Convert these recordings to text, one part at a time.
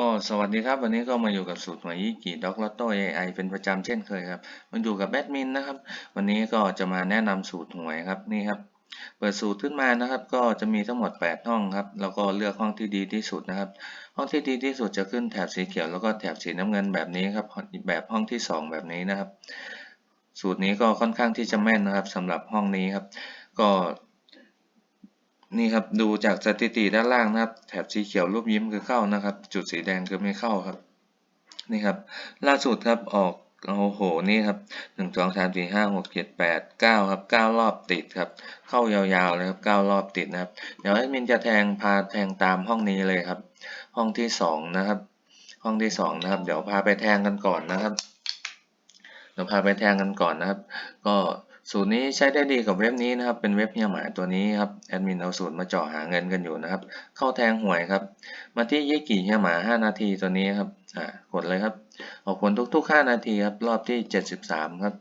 ก็สวัสดีครับวันนี้ก็มาอยู่กับสูตรหวยยี่กีด็อกลอตโต้เอไอเป็นประจำเช่นเคยครับมาอยู่กับแบดมินนะครับ วันนี้ก็จะมาแนะนำสูตรหวยครับนี่ครับ เปิดสูตรขึ้นมานะครับ ก็จะมีทั้งหมด 8 ห้องครับแล้วก็เลือกห้องที่ดีที่สุดนะครับ ห้องที่ดีที่สุดจะขึ้นแถบสีเขียวแล้วก็แถบสีน้ำเงินแบบนี้ครับแบบห้องที่ 2 แบบนี้นะครับ สูตรนี้ก็ค่อนข้างที่จะแม่นนะครับสำหรับห้องนี้ครับ ก็ นี่ครับดูจากสถิติด้านล่างนะครับ แถบสีเขียวรูปยิ้มคือเข้านะครับ จุดสีแดงคือไม่เข้าครับ นี่ครับ ล่าสุดครับออกโอ้โหนี่ครับหนึ่งสองสามสี่ห้าหกเจ็ดแปดเก้าครับเก้ารอบติดครับ เข้ายาวๆเลยครับเก้ารอบติดนะครับ เดี๋ยวแอดมินจะแทงพาแทงตามห้องนี้เลยครับ ห้องที่สองนะครับ ห้องที่สองนะครับ เดี๋ยวพาไปแทงกันก่อนนะครับเดี๋ยวพาไปแทงกันก่อนนะครับ ก็ สูตรนี้ใช้ได้ดีกับเว็บนี้นะครับ เป็นเว็บเฮียหมาตัวนี้ครับ แอดมินเอาสูตรมาเจาะหาเงินกันอยู่นะครับ เข้าแทงหวยครับ มาที่ยี่กี่เฮียหมา 5 นาทีตัวนี้ครับ อ่ากดเลยครับ ออกผลทุกๆ 5 นาทีครับ รอบที่ 73 ครับ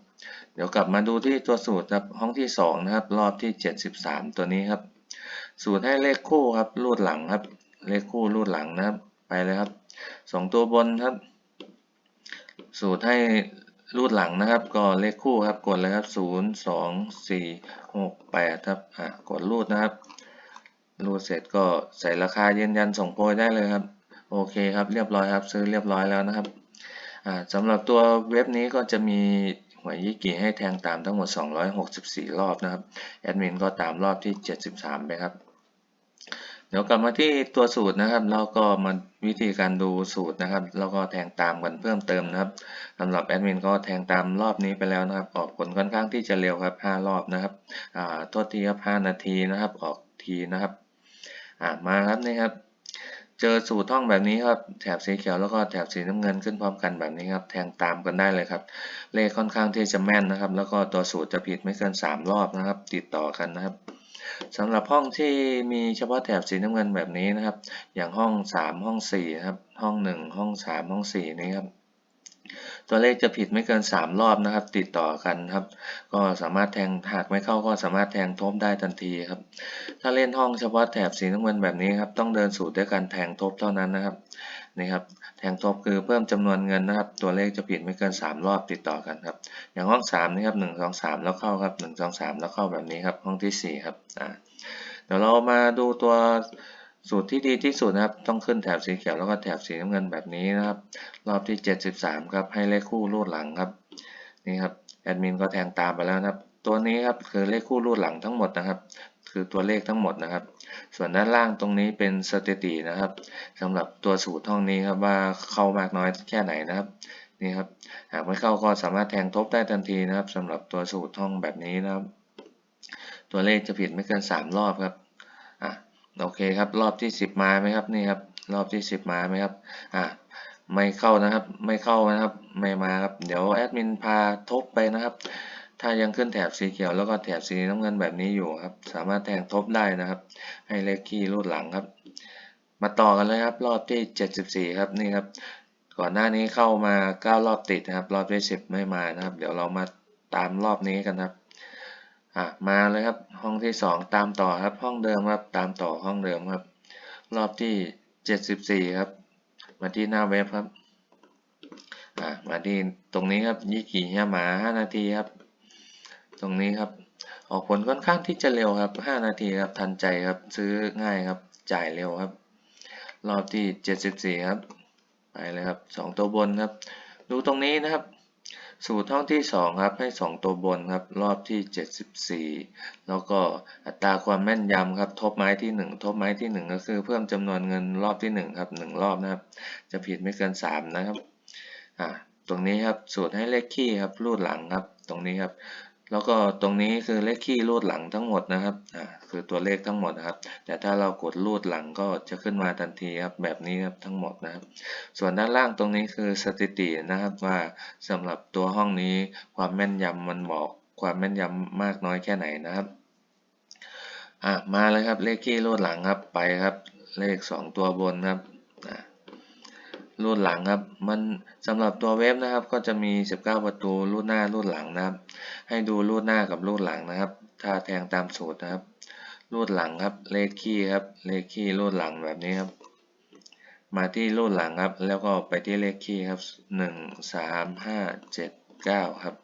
เดี๋ยวกลับมาดูที่ตัวสูตรครับ ห้องที่ 2 นะครับ รอบที่ 73 ตัวนี้ครับ สูตรให้เลขคู่ครับ รูดหลังครับ เลขคู่รูดหลังนะครับ ไปเลยครับ 2 ตัวบนครับ สูตรให้ รูดหลังนะครับก็เลขคู่ครับกดเลยครับ0 2 4 6 8ครับอ่ากดรูดนะครับ รูดเสร็จก็ใส่ราคายืนยันส่งโพยได้เลยครับ โอเคครับเรียบร้อยครับ ซื้อเรียบร้อยแล้วนะครับอ่าสำหรับตัวเว็บนี้ก็จะมีหวยยี่กี่ให้แทงตามทั้งหมด 264 รอบนะครับ แอดมินก็ตามรอบที่ 73 ไปครับ เดี๋ยวกลับมาที่ตัวสูตรนะครับ แล้วก็มาวิธีการดูสูตรนะครับ แล้วก็แทงตามกันเพิ่มเติมนะครับสำหรับแอดมินก็แทงตามรอบนี้ไปแล้วนะครับ ออกผลค่อนข้างที่จะเร็วครับ5รอบนะครับอ่าโทษทีครับ5นาทีนะครับ ออกทีนะครับอ่ามาครับนี่ครับ เจอสูตรท่องแบบนี้ครับ แถบสีเขียวแล้วก็แถบสีน้ำเงินขึ้นพร้อมกันแบบนี้ครับ แทงตามกันได้เลยครับ เลขค่อนข้างที่จะแม่นนะครับ แล้วก็ตัวสูตรจะผิดไม่เกิน3รอบนะครับ ติดต่อกันนะครับ สำหรับห้องที่มีเฉพาะแถบสีน้ำเงินแบบนี้นะครับ อย่างห้อง 3 ห้อง4ครับห้อง 1 ห้อง 3 ห้อง4นี้ครับ ตัวเลขจะผิดไม่เกิน 3 รอบนะครับ ติดต่อกันครับ ก็สามารถแทงหากไม่เข้าก็สามารถแทงทบได้ทันทีครับ ถ้าเล่นห้องเฉพาะแถบสีน้ำเงินแบบนี้ครับต้องเดินสูตรด้วยการแทงทบเท่านั้นนะครับนี่ครับแทงทบคือเพิ่มจำนวนเงินนะครับ ตัวเลขจะผิดไม่เกิน 3 รอบติดต่อกันครับอย่างห้อง3นี่ครับ1 2 3 แล้วเข้าครับ 1 2 3 แล้วเข้าแบบนี้ครับห้องที่4ครับอ่าเดี๋ยวเรามาดูตัว สูตรที่ดีที่สุดนะครับ ต้องขึ้นแถบสีเขียวแล้วก็แถบสีน้ำเงินแบบนี้นะครับ รอบที่ 73 ครับ ให้เลขคู่รูดหลังครับ นี่ครับ แอดมินก็แทงตามไปแล้วนะครับ ตัวนี้ครับคือเลขคู่รูดหลังทั้งหมดนะครับ คือตัวเลขทั้งหมดนะครับ ส่วนด้านล่างตรงนี้เป็นสถิตินะครับสำหรับตัวสูตรห้องนี้ครับว่าเข้ามากน้อยแค่ไหนนะครับ นี่ครับ หากไม่เข้าก็สามารถแทงทบได้ทันทีนะครับสำหรับตัวสูตรห้องแบบนี้นะครับ ตัวเลขจะผิดไม่เกิน 3 รอบครับ อะ โอเคครับ รอบที่ 10 มาไหมครับนี่ครับ รอบที่ 10 มาไหมครับอะไม่เข้านะครับ ไม่เข้านะครับ ไม่มาครับ เดี๋ยวแอดมินพาทบไปนะครับ ถ้ายังขึ้นแถบสีเขียวแล้วก็แถบสีน้ำเงินแบบนี้อยู่ครับ สามารถแทงทบได้นะครับ ให้เลขคีย์รูดหลังครับ มาต่อกันเลยครับ รอบที่ 74 ครับนี่ครับ ก่อนหน้านี้เข้ามา 9 รอบติดนะครับ รอบที่ 10 ไม่มานะครับ เดี๋ยวเรามาตามรอบนี้กันครับ อะมาเลยครับห้องที่ 2 ตามต่อครับห้องเดิมครับตามต่อห้องเดิมครับ รอบที่ 74 ครับ มาที่หน้าเว็บครับอะมาที่ตรงนี้ครับยี่กี่เฮียหมา 5 นาทีครับ ตรงนี้ครับ ออกผลค่อนข้างที่จะเร็วครับ 5 นาทีครับทันใจครับซื้อง่ายครับจ่ายเร็วครับ รอบที่ 74 ครับไปเลยครับ 2 ตัวบนครับ ดูตรงนี้นะครับ สูตรท่องที่ 2 ครับ ให้ 2 ตัวบนครับ รอบที่ 74 แล้วก็อัตราความแม่นยำครับ ทบไม้ที่ 1 ทบไม้ที่ 1 ก็คือเพิ่มจำนวนเงินรอบที่ 1 ครับ 1 รอบนะครับ จะผิดไม่เกิน 3 นะครับ อ่า ตรงนี้ครับ สูตรให้เลขคี่ครับ รูดหลังครับ ตรงนี้ครับ แล้วก็ตรงนี้คือเลขคี่รูดหลังทั้งหมดนะครับอ่าคือตัวเลขทั้งหมดนะครับ แต่ถ้าเรากดรูดหลังก็จะขึ้นมาทันทีครับแบบนี้ครับทั้งหมดนะครับ ส่วนด้านล่างตรงนี้คือสถิตินะครับว่าสำหรับตัวห้องนี้ความแม่นยำมันบอกความแม่นยำมากน้อยแค่ไหนนะครับอะมาเลยครับเลขคี่รูดหลังครับไปครับ เลข 2 ตัวบนครับอ่า รูดหลังครับ มันสำหรับตัวเว็บนะครับ ก็จะมี 19 ประตูรูดหน้ารูดหลังนะครับ ให้ดูรูดหน้ากับรูดหลังนะครับ ถ้าแทงตามสูตรนะครับ รูดหลังครับ เลขคี่ครับ เลขคี่รูดหลังแบบนี้ครับ มาที่รุ่นหลังครับ แล้วก็ไปที่เลขคี่ครับหนึ่งสามห้าเจ็ดเก้าครับ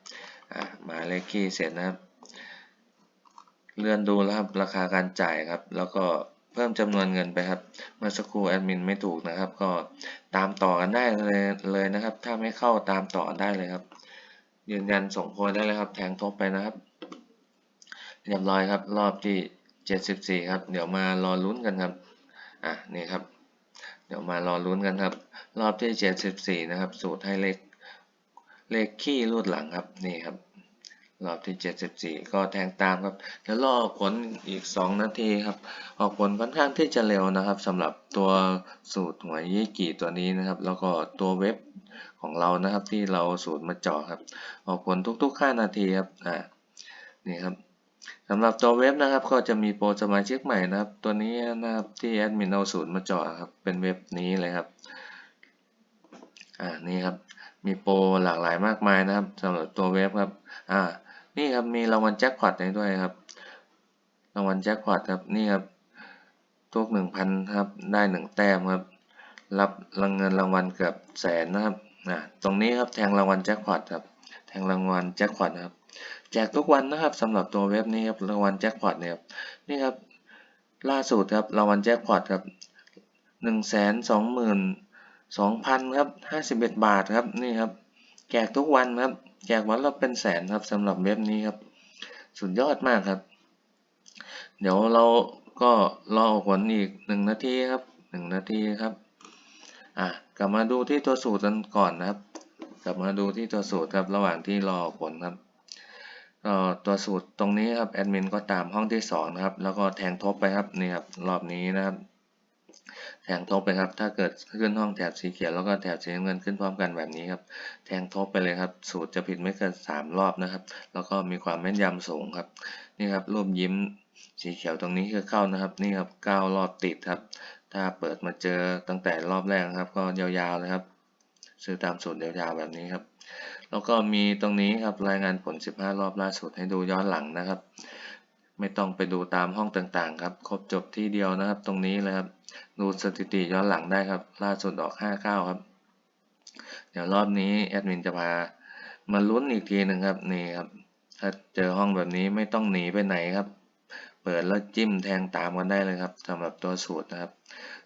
อ่า มาเลขคี่เสร็จนะครับ เลื่อนดูแล้วครับ ราคาการจ่ายครับ แล้วก็ เพิ่มจำนวนเงินไปครับ เมื่อสักครู่แอดมินไม่ถูกนะครับ ก็ตามต่อกันได้เลยเลยนะครับ ถ้าไม่เข้าตามต่อได้เลยครับ ยืนยันส่งโพยได้เลยครับ แทงทบไปนะครับเรียบร้อยครับ รอบที่ 74 ครับ เดี๋ยวมารอลุ้นกันครับอะนี่ครับ เดี๋ยวมารอลุ้นกันครับ รอบที่ 74 นะครับ สูตรให้เลขเลขขี้รูดหลังครับนี่ครับ รอบที่ 74 ก็แทงตามครับเดี๋ยวรอผลอีก 2 นาทีครับ ออกผลค่อนข้างที่จะเร็วนะครับสำหรับตัวสูตรหวยยี่กี่ตัวนี้นะครับ แล้วก็ตัวเว็บของเรานะครับที่เราสูตรมาเจาะครับ ออกผลทุกๆ 5 นาทีครับอ่านี่ครับสำหรับตัวเว็บนะครับก็จะมีโปรสมาชิกใหม่นะครับ ตัวนี้นะครับที่แอดมินเอาสูตรมาเจาะครับเป็นเว็บนี้เลยครับอ่านี่ครับมีโปรหลากหลายมากมายนะครับสำหรับตัวเว็บครับอ่า นี่ครับมีรางวัลแจ็คพอตด้วยครับ รางวัลแจ็คพอตครับนี่ครับทุกหนึ่งพันครับได้หนึ่งแต้มครับ รับรางเงินรางวัลเกือบแสนนะครับอ่าตรงนี้ครับแทงรางวัลแจ็คพอตครับแทงรางวัลแจ็คพอตครับแจกทุกวันนะครับสำหรับตัวเว็บนี้ครับรางวัลแจ็คพอตเนี่ยครับนี่ครับล่าสุดครับรางวัลแจ็คพอตครับหนึ่งแสนสองหมื่นสองพันครับห้าสิบเอ็ดบาทครับนี่ครับแจกทุกวันครับ แจกวันละเป็นแสนครับสำหรับเว็บนี้ครับ สุดยอดมากครับ เดี๋ยวเราก็รอผลอีกหนึ่งนาทีครับหนึ่งนาทีครับอะกลับมาดูที่ตัวสูตรกันก่อนนะครับ กลับมาดูที่ตัวสูตรครับระหว่างที่รอผลครับตัวสูตรตรงนี้ครับแอดมินก็ตามห้องที่สองนะครับแล้วก็แทงทบไปครับนี่ครับรอบนี้นะครับ แทงทบไปครับ ถ้าเกิดขึ้นห้องแถบสีเขียวแล้วก็แถบสีน้ำเงินขึ้นพร้อมกันแบบนี้ครับ แทงทบไปเลยครับ สูตรจะผิดไม่เกินสามรอบนะครับ แล้วก็มีความแม่นยำสูงครับ นี่ครับรูปยิ้มสีเขียวตรงนี้คือเข้านะครับ นี่ครับเก้ารอบติดครับ ถ้าเปิดมาเจอตั้งแต่รอบแรกครับ ก็ยาวๆเลยครับ ซื้อตามสูตรยาวๆแบบนี้ครับ แล้วก็มีตรงนี้ครับรายงานผล 15 รอบล่าสุดให้ดูย้อนหลังนะครับ ไม่ต้องไปดูตามห้องต่างๆครับ ครบจบที่เดียวนะครับ ตรงนี้เลยครับ ดูสถิติย้อนหลังได้ครับ ล่าสุดออก59ครับ เดี๋ยวรอบนี้แอดมินจะพามาลุ้นอีกทีหนึ่งครับนี่ครับ ถ้าเจอห้องแบบนี้ไม่ต้องหนีไปไหนครับ เปิดแล้วจิ้มแทงตามกันได้เลยครับสำหรับตัวสูตรนะครับ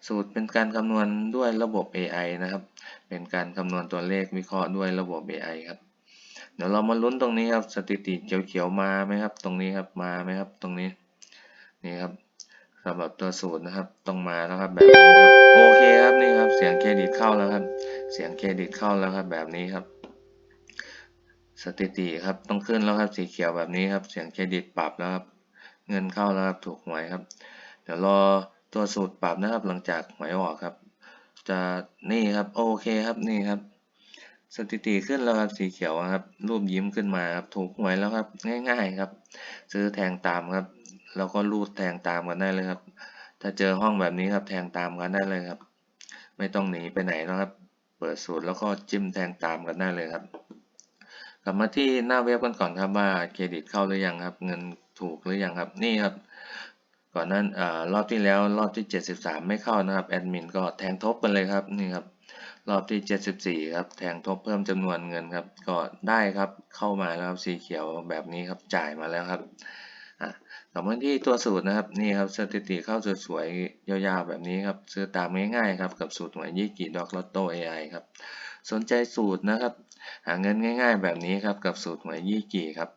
สูตรเป็นการคำนวณด้วยระบบ AI นะครับ เป็นการคำนวณตัวเลขวิเคราะห์ด้วยระบบ AI ครับ เดี๋ยวเรามาลุ้นตรงนี้ครับสถิติเขียวๆมาไหมครับ ตรงนี้ครับมาไหมครับตรงนี้นี่ครับสำหรับตัวสูตรนะครับต้องมาแล้วครับแบบนี้ครับโอเคครับนี่ครับเสียงเครดิตเข้าแล้วครับ เสียงเครดิตเข้าแล้วครับแบบนี้ครับสถิติครับต้องขึ้นแล้วครับสีเขียวแบบนี้ครับ เสียงเครดิตปรับแล้วครับเงินเข้าแล้วครับถูกหวยครับ เดี๋ยวรอตัวสูตรปรับนะครับหลังจากหวยออกครับ จะนี่ครับโอเคครับนี่ครับ สถิติขึ้นแล้วครับสีเขียวครับ รูปยิ้มขึ้นมาครับถูกหวยแล้วครับ ง่ายๆครับ ซื้อแทงตามครับแล้วก็รูดแทงตามกันได้เลยครับ ถ้าเจอห้องแบบนี้ครับแทงตามกันได้เลยครับ ไม่ต้องหนีไปไหนนะครับ เปิดสูตรแล้วก็จิ้มแทงตามกันได้เลยครับ กลับมาที่หน้าเว็บกันก่อนครับว่าเครดิตเข้าหรือยังครับ เงินถูกหรือยังครับนี่ครับ ก่อนนั้นอรอบที่แล้วรอบที่ 73 ไม่เข้านะครับแอดมินก็แทงทบกันเลยครับนี่ครับ รอบที่ 74 ครับ แทงทบเพิ่มจำนวนเงินครับ ก็ได้ครับ เข้ามาแล้วครับ สีเขียวแบบนี้ครับ จ่ายมาแล้วครับอะต่อมาที่ตัวสูตรนะครับ นี่ครับ สถิติเข้าสวยๆ ยาวๆ แบบนี้ครับ ซื้อตามง่ายๆ ครับ กับสูตรหวยยี่กี่ดอกลอตโต้ AI ครับ สนใจสูตรนะครับ หาเงินง่าย ๆ แบบนี้ครับ กับสูตรหวยยี่กี่ครับ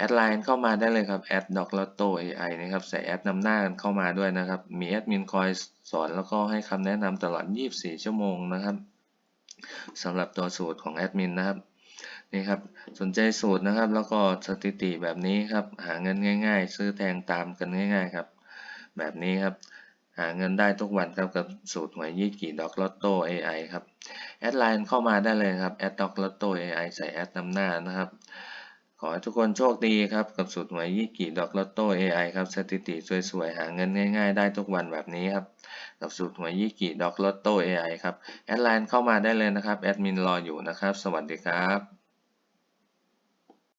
แอดไลน์เข้ามาได้เลยครับแอดดอกลอตโต้ AI นะครับใส่แอดนำหน้ากันเข้ามาด้วยนะครับ มีแอดมินคอยสอนแล้วก็ให้คำแนะนำตลอด 24 ชั่วโมงนะครับสำหรับตัวสูตรของแอดมินนะครับนี่ครับสนใจสูตรนะครับ แล้วก็สถิติแบบนี้ครับ หาเงินง่าย ๆ ซื้อแทงตามกันง่าย ๆครับ แบบนี้ครับ หาเงินได้ทุกวันครับกับสูตรหวยยี่กี่ดอกลอตโต้ AI ครับแอดไลน์เข้ามาได้เลยครับแอดดอกลอตโต้ AI ใส่แอดนำหน้านะครับ ขอให้ทุกคนโชคดีครับ กับสูตรหวยยี่กี่ดอกลอตโต้ AI ครับ สถิติสวยๆ หาเงินง่ายๆ ได้ทุกวันแบบนี้ครับ กับสูตรหวยยี่กี่ดอกลอตโต้ AI ครับ แอดไลน์เข้ามาได้เลยนะครับ แอดมินรออยู่นะครับ สวัสดีครับ